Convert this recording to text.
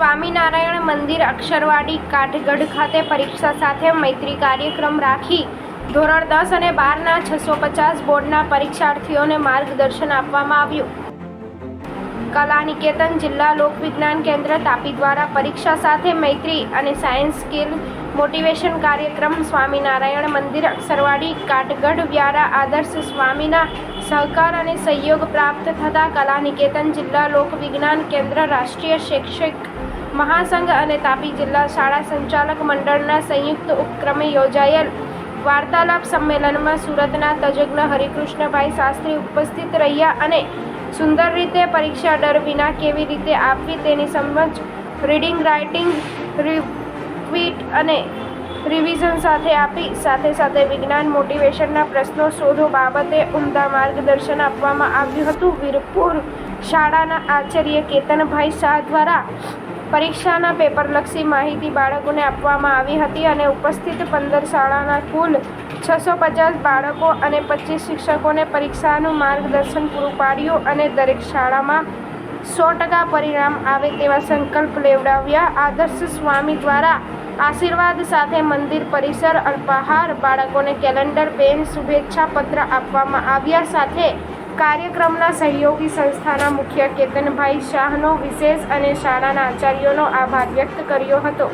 સ્વામિનારાયણ મંદિર અક્ષરવાડી, કાઠગઢ ખાતે પરીક્ષા સાથે મૈત્રી કાર્યક્રમ રાખી ધોરણ દસ અને બારના છસો પચાસ બોર્ડના પરીક્ષાર્થીઓને માર્ગદર્શન આપવામાં આવ્યું. કલા નિકેતન જિલ્લા લોકવિજ્ઞાન કેન્દ્ર તાપી દ્વારા પરીક્ષા સાથે મૈત્રી અને સાયન્સ સ્કિલ મોટિવેશન કાર્યક્રમ સ્વામિનારાયણ મંદિર અક્ષરવાડી કાટગઢ વ્યારા આદર્શ સ્વામીના સહકાર અને સહયોગ પ્રાપ્ત થતા કલા નિકેતન જિલ્લા લોકવિજ્ઞાન કેન્દ્ર રાષ્ટ્રીય શૈક્ષિક મહાસંઘ અને તાપી જિલ્લા શાળા સંચાલક મંડળના સંયુક્ત ઉપક્રમે યોજાયેલ વાર્તાલાપ સંમેલનમાં સુરતના તજજ્ઞ હરિકૃષ્ણભાઈ શાસ્ત્રી ઉપસ્થિત રહ્યા અને સુંદર રીતે પરીક્ષા ડર વિના કેવી રીતે આપવી તેની સમજ, રીડિંગ, રાઇટિંગ રિક્વીટ અને રિવિઝન સાથે આપી, સાથે સાથે વિજ્ઞાન મોટિવેશનના પ્રશ્નો શોધો બાબતે ઉમદા માર્ગદર્શન આપવામાં આવ્યું હતું. વીરપુર શાળાના આચાર્ય કેતનભાઈ શાહ દ્વારા પરીક્ષાના પેપરલક્ષી માહિતી બાળકોને આપવામાં આવી હતી અને ઉપસ્થિત પંદર શાળાના કુલ છસો પચાસ બાળકો અને પચીસ શિક્ષકોને પરીક્ષાનું માર્ગદર્શન પૂરું પાડ્યું અને દરેક શાળામાં સો ટકા પરિણામ આવે તેવા સંકલ્પ લેવડાવ્યા. આદર્શ સ્વામી દ્વારા આશીર્વાદ સાથે મંદિર, પરિસર, અલ્પાહાર બાળકોને કેલેન્ડર, પેન શુભેચ્છા પત્ર આપવામાં આવ્યા સાથે કાર્યક્રમના સહયોગી સંસ્થાના મુખ્ય કેતનભાઈ શાહનો વિશેષ અને શાળાના આચાર્યોનો આભાર વ્યક્ત કર્યો હતો.